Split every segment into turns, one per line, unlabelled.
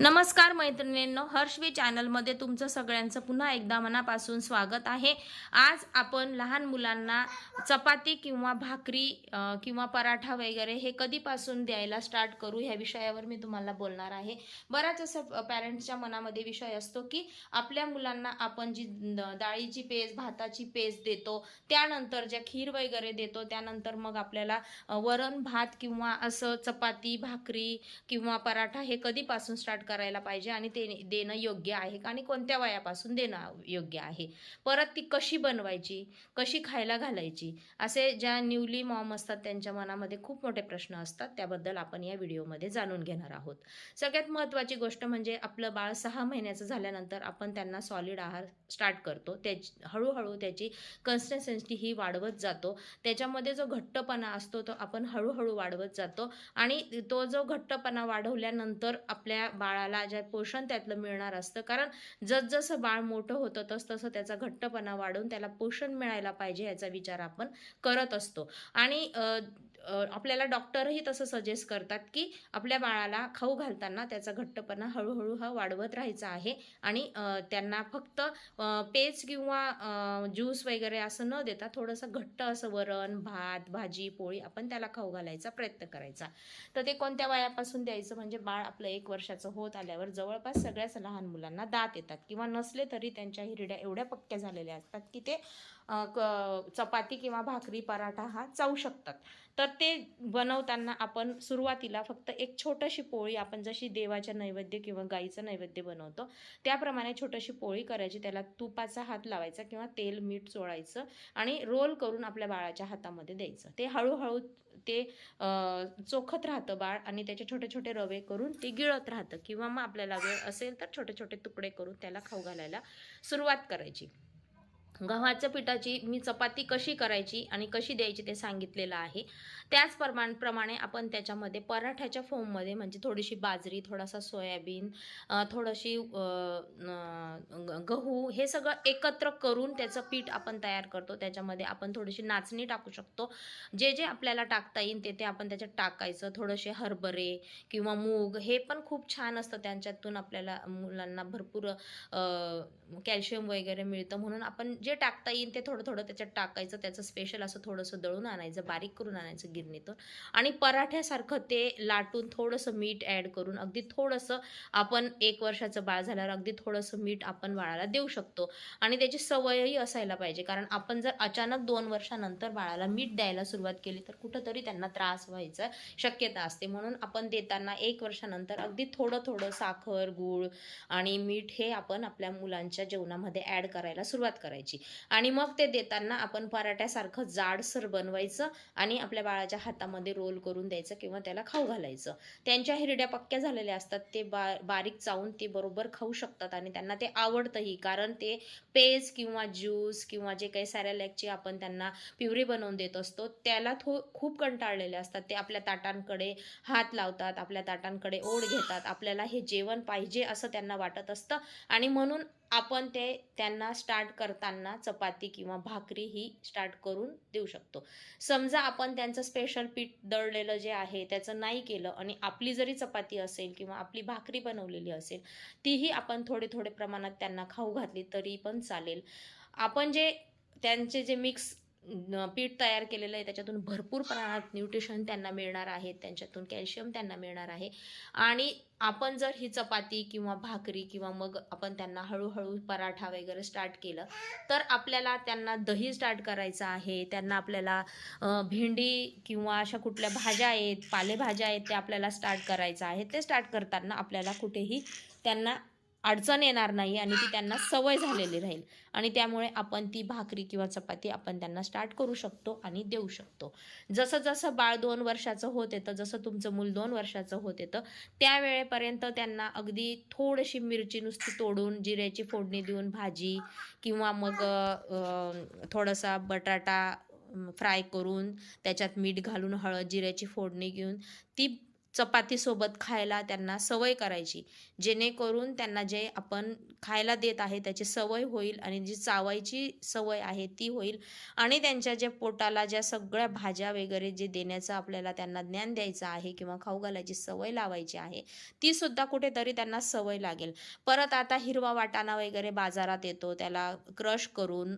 नमस्कार मैत्रिणींनो हर्षवी चॅनलमध्ये तुमचं सगळ्यांचं पुन्हा एकदा मनापासून स्वागत आहे. आज आपण लहान मुलांना चपाती किंवा भाकरी किंवा पराठा वगैरे हे कधीपासून द्यायला स्टार्ट करू ह्या विषयावर मी तुम्हाला बोलणार आहे. बराच असं पॅरेंट्सच्या मनामध्ये विषय असतो की आपल्या मुलांना आपण जी द- डाळीची पेज भाताची पेज देतो त्यानंतर ज्या खीर वगैरे देतो त्यानंतर मग आपल्याला वरण भात किंवा असं चपाती भाकरी किंवा पराठा हे कधीपासून स्टार्ट करायला पाहिजे आणि ते देणं योग्य आहे का आणि कोणत्या वयापासून देणं योग्य आहे? परत ती कशी बनवायची? कशी खायला घालायची? असे ज्या न्यूली मॉम असतात त्यांच्या मनामध्ये खूप मोठे प्रश्न असतात. त्याबद्दल आपण या व्हिडिओमध्ये जाणून घेणार आहोत. सगळ्यात महत्त्वाची गोष्ट म्हणजे आपलं बाळ सहा महिन्याचं झाल्यानंतर आपण त्यांना सॉलिड आहार स्टार्ट करतो. त्या हळूहळू त्याची कन्सिस्टन्सी ही वाढवत जातो. त्याच्यामध्ये जो घट्टपणा असतो तो आपण हळूहळू वाढवत जातो. आणि तो जो घट्टपणा वाढवल्यानंतर आपल्या बाळ बाळाला जे पोषण त्यातलं मिळणार असतं. कारण जसजसं बाळ मोठं होतं तस तसं त्याचा घट्टपणा वाढून त्याला पोषण मिळायला पाहिजे याचा विचार आपण करत असतो. आणि आपल्याला डॉक्टरही तसं सजेस्ट करतात की आपल्या बाळाला खाऊ घालताना त्याचा घट्टपणा हळूहळू हा वाढवत राहायचा आहे आणि त्यांना फक्त पेज किंवा ज्यूस वगैरे असं न देता थोडंसं घट्ट असं वरण भात भाजी पोळी आपण त्याला खाऊ घालायचा प्रयत्न करायचा. तर ते कोणत्या वयापासून द्यायचं म्हणजे बाळ आपलं एक वर्षाचं होत आल्यावर जवळपास सगळ्याच लहान मुलांना दात येतात किंवा नसले तरी त्यांच्या हिरड्या एवढ्या पक्क्या झालेल्या असतात की ते क- चपाती किंवा भाकरी पराठा हा चावू शकतात. तर ते बनवताना आपण सुरुवातीला फक्त एक छोटीशी पोळी आपण जशी देवाच्या नैवेद्य किंवा गाईचं नैवेद्य बनवतो त्याप्रमाणे छोटीशी पोळी करायची. त्याला तुपाचा हात लावायचा किंवा तेल मीठ चोळायचं आणि रोल करून आपल्या बाळाच्या हातामध्ये द्यायचं. ते हळूहळू ते चोखत राहतं बाळ आणि त्याचे छोटे छोटे रवे करून ते गिळत राहतं. किंवा मग आपल्याला वेळ असेल तर छोटे छोटे तुकडे करून त्याला खाऊ घालायला सुरुवात करायची. गव्हाच्या पिठाची मी चपाती कशी करायची आणि कशी द्यायची ते सांगितलेलं आहे. त्याच प्रमाण प्रमाणे आपण त्याच्यामध्ये पराठ्याच्या फोममध्ये म्हणजे थोडीशी बाजरी थोडासा सोयाबीन थोडीशी गहू हे सगळं एकत्र करून त्याचं पीठ आपण तयार करतो. त्याच्यामध्ये आपण थोडीशी नाचणी टाकू शकतो. जे जे आपल्याला टाकता येईल ते ते आपण त्याच्यात टाकायचं. थोडेसे हरभरे किंवा मूग हे पण खूप छान असतं. त्यांच्यातून आपल्याला मुलांना भरपूर कॅल्शियम वगैरे मिळतं. म्हणून आपण जे टाकता येईल ते थोडं थोडं त्याच्यात टाकायचं त्याचं स्पेशल असं थोडंसं दळून आणायचं बारीक करून आणायचं गिरणीतून. आणि पराठ्यासारखं ते लाटून थोडंसं मीठ ॲड करून अगदी थोडंसं आपण एक वर्षाचं बाळ झाल्यावर अगदी थोडंसं मीठ आपण बाळाला देऊ शकतो. आणि त्याची सवयही असायला पाहिजे कारण आपण जर अचानक दोन वर्षानंतर बाळाला मीठ द्यायला सुरुवात केली तर कुठंतरी त्यांना त्रास व्हायचा शक्यता असते. म्हणून आपण देताना एक वर्षानंतर अगदी थोडं थोडं साखर गूळ आणि मीठ हे आपण आपल्या मुलांच्या जेवणामध्ये ॲड करायला सुरुवात करायची. आणि मग ते देताना आपण पराठ्यासारखं जाडसर बनवायचं आणि आपल्या बाळाच्या हातामध्ये रोल करून द्यायचं किंवा त्याला खाऊ घालायचं. त्यांच्या हिरड्या पक्क्या झालेल्या असतात. ते बा बारीक चावून ते बरोबर खाऊ शकतात आणि त्यांना ते आवडतंही. कारण ते पेज किंवा ज्यूस किंवा जे काही सॅरेलॅकची आपण त्यांना पिवरी बनवून देत असतो त्याला थो खूप कंटाळलेले असतात. ते आपल्या ताटांकडे हात लावतात आपल्या ताटांकडे ओढ घेतात. आपल्याला हे जेवण पाहिजे असं त्यांना वाटत असतं. आणि म्हणून आपण ते त्यांना स्टार्ट करताना चपाती किंवा भाकरी ही स्टार्ट करून देऊ शकतो. समजा आपण त्यांचं स्पेशल पीठ दळलेलं जे आहे त्याचं नाही केलं आणि आपली जरी चपाती असेल किंवा आपली भाकरी बनवलेली असेल तीही आपण थोडे थोडे प्रमाणात त्यांना खाऊ घातली तरी पण चालेल. आपण जे त्यांचे जे मिक्स पीठ तयार केलेलं आहे. त्याच्यातून भरपूर प्रमाणात न्यूट्रिशन त्यांना मिळणार आहे. त्यांच्यातून कॅल्शियम त्यांना मिळणार आहे. आणि आपण जर ही चपाती किंवा भाकरी किंवा मग आपण त्यांना हळूहळू पराठा वगैरे स्टार्ट केलं तर आपल्याला त्यांना दही स्टार्ट करायचं आहे. त्यांना आपल्याला भेंडी किंवा अशा कुठल्या भाज्या आहेत पालेभाज्या आहेत त्या आपल्याला स्टार्ट करायचं आहे. ते स्टार्ट करताना आपल्याला कुठेही त्यांना अडचण येणार नाही आणि ती त्यांना सवय झालेली राहील. आणि त्यामुळे आपण ती भाकरी किंवा चपाती आपण त्यांना स्टार्ट करू शकतो आणि देऊ शकतो. जसं जसं बाळ दोन वर्षाचं होत येतं जसं तुमचं मूल दोन वर्षाचं होत येतं त्यावेळेपर्यंत त्यांना अगदी थोडीशी मिरची नुसती तोडून जिऱ्याची फोडणी देऊन भाजी किंवा मग थोडासा बटाटा फ्राय करून त्याच्यात मीठ घालून हळद जिऱ्याची फोडणी घेऊन ती चपातीसोबत खायला त्यांना सवय करायची. जेणेकरून त्यांना जे आपण खायला देत आहे त्याची सवय होईल आणि जी चावायची सवय आहे ती होईल. आणि त्यांच्या ज्या पोटाला ज्या सगळ्या भाज्या वगैरे जे देण्याचं आपल्याला त्यांना ज्ञान द्यायचं आहे किंवा खाऊ घालायची सवय लावायची आहे ती सुद्धा कुठेतरी त्यांना सवय लागेल. परत आता हिरवा वाटाणा वगैरे बाजारात येतो त्याला क्रश करून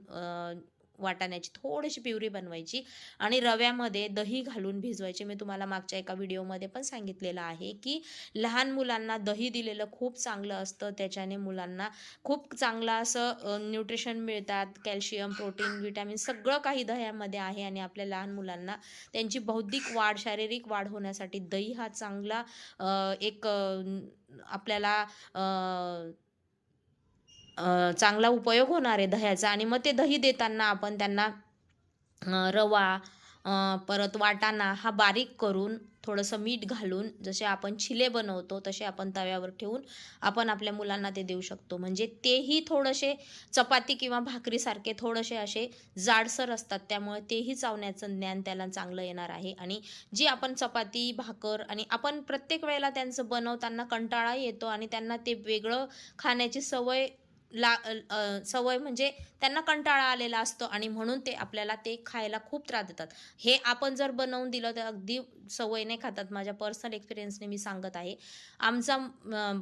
वाटाण्याची थोडीशी प्युरी बनवायची आणि रव्यामध्ये दही घालून भिजवायचे. मी तुम्हाला मागच्या एका व्हिडिओमध्ये पण सांगितलेलं आहे की लहान मुलांना दही दिलेलं खूप चांगलं असतं. त्याच्याने मुलांना खूप चांगलं असं न्यूट्रिशन मिळतात कॅल्शियम प्रोटीन विटॅमिन सगळं काही दह्यामध्ये आहे आणि आपल्या लहान मुलांना त्यांची बौद्धिक वाढ शारीरिक वाढ होण्यासाठी दही हा चांगला एक आपल्याला चांगला उपयोग होणार आहे दह्याचा आणि मग ते दही देताना आपण त्यांना रवा परत वाटाणा हा बारीक करून थोडंसं मीठ घालून जसे आपण छिले बनवतो तसे आपण तव्यावर ठेवून आपण आपल्या मुलांना ते देऊ शकतो. म्हणजे तेही थोडेसे चपाती किंवा भाकरीसारखे थोडेसे असे जाडसर असतात. त्यामुळे तेही चावण्याचं ज्ञान त्याला चांगलं येणार आहे. आणि जी आपण चपाती भाकर आणि आपण प्रत्येक वेळेला त्यांचं बनवताना कंटाळा येतो आणि त्यांना ते वेगळं खाण्याची सवय ला सवय म्हणजे त्यांना कंटाळा आलेला असतो आणि म्हणून ते आपल्याला ते खायला खूप त्रास देतात. हे आपण जर बनवून दिलं तर अगदी सवय नाही खातात. माझ्या पर्सनल एक्सपिरियन्सने मी सांगत आहे. आमचा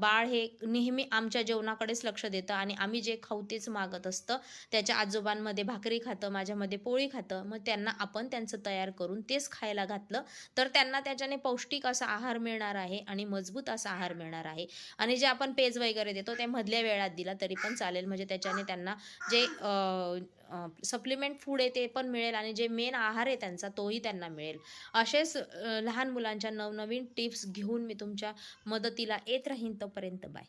बाळ हे नेहमी आमच्या जेवणाकडेच लक्ष देतं आणि आम्ही जे खाऊ तेच मागत असतं. त्याच्या आजोबांमध्ये भाकरी खातं माझ्यामध्ये पोळी खातं. मग त्यांना आपण त्यांचं तयार करून तेच खायला घातलं तर त्यांना त्याच्याने पौष्टिक असा आहार मिळणार आहे आणि मजबूत असा आहार मिळणार आहे. आणि जे आपण पेज वगैरे देतो ते मधल्या वेळात दिला तरी पण चालेल. म्हणजे त्याच्याने त्यांना जे सप्लिमेंट फूड आहे ते पण मिळेल आणि जे मेन आहार आहे त्यांचा तोही त्यांना मिळेल. असेच लहान मुलांच्या नवनवीन टिप्स घेऊन मी तुमच्या मदतीला येत राहीन तोपर्यंत बाय